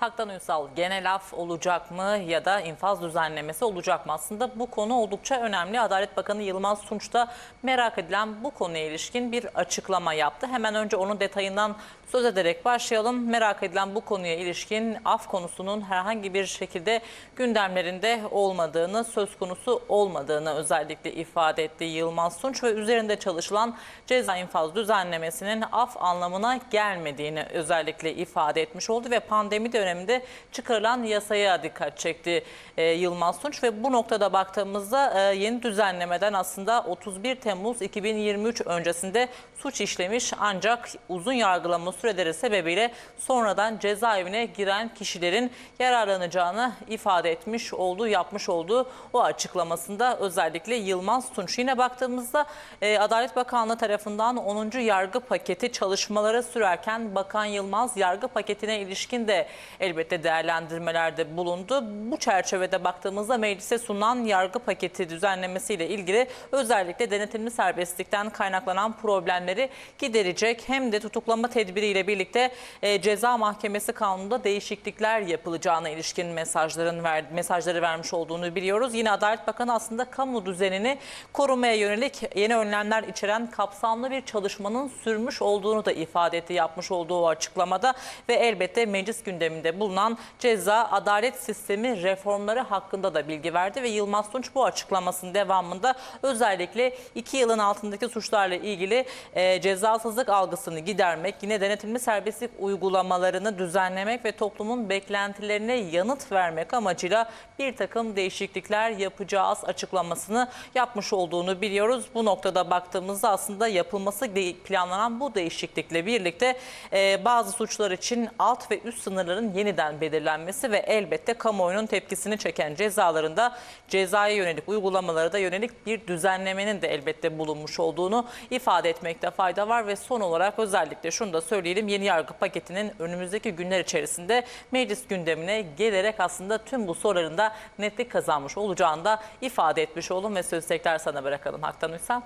Haktan Uysal genel af olacak mı ya da infaz düzenlemesi olacak mı? Aslında bu konu oldukça önemli. Adalet Bakanı Yılmaz Tunç da merak edilen bu konuya ilişkin bir açıklama yaptı. Hemen önce onun detayından söz ederek başlayalım. Merak edilen bu konuya ilişkin af konusunun herhangi bir şekilde gündemlerinde olmadığını, söz konusu olmadığını özellikle ifade etti Yılmaz Tunç ve üzerinde çalışılan ceza infaz düzenlemesinin af anlamına gelmediğini özellikle ifade etmiş oldu ve pandemi döneminde çıkarılan yasaya dikkat çekti e, Yılmaz Tunç ve bu noktada baktığımızda e, yeni düzenlemeden aslında 31 Temmuz 2023 öncesinde suç işlemiş ancak uzun yargılama süreleri sebebiyle sonradan cezaevine giren kişilerin yararlanacağını ifade etmiş olduğu, yapmış olduğu o açıklamasında özellikle Yılmaz Tunç. Yine baktığımızda e, Adalet Bakanlığı tarafından 10. yargı paketi çalışmaları sürerken Bakan Yılmaz yargı paketine ilişkin de elbette değerlendirmelerde bulundu. Bu çerçevede baktığımızda meclise sunulan yargı paketi düzenlemesiyle ilgili özellikle denetimli serbestlikten kaynaklanan problemleri giderecek hem de tutuklama tedbiriyle birlikte e, ceza mahkemesi kanununda değişiklikler yapılacağına ilişkin mesajların ver, mesajları vermiş olduğunu biliyoruz. Yine Adalet Bakanı aslında kamu düzenini korumaya yönelik yeni önlemler içeren kapsamlı bir çalışmanın sürmüş olduğunu da ifade etti yapmış olduğu açıklamada ve elbette meclis gündeminde bulunan ceza adalet sistemi reformları hakkında da bilgi verdi ve Yılmaz Tunç bu açıklamasının devamında özellikle iki yılın altındaki suçlarla ilgili e, cezasızlık algısını gidermek, yine denetimli serbestlik uygulamalarını düzenlemek ve toplumun beklentilerine yanıt vermek amacıyla bir takım değişiklikler yapacağız açıklamasını yapmış olduğunu biliyoruz. Bu noktada baktığımızda aslında yapılması planlanan bu değişiklikle birlikte e, bazı suçlar için alt ve üst sınırların yeniden belirlenmesi ve elbette kamuoyunun tepkisini çeken cezalarında cezaya yönelik uygulamalara da yönelik bir düzenlemenin de elbette bulunmuş olduğunu ifade etmekte fayda var ve son olarak özellikle şunu da söyleyelim yeni yargı paketinin önümüzdeki günler içerisinde meclis gündemine gelerek aslında tüm bu soruların da netlik kazanmış olacağını da ifade etmiş oldum ve sözü tekrar sana bırakalım Haktan Uysal.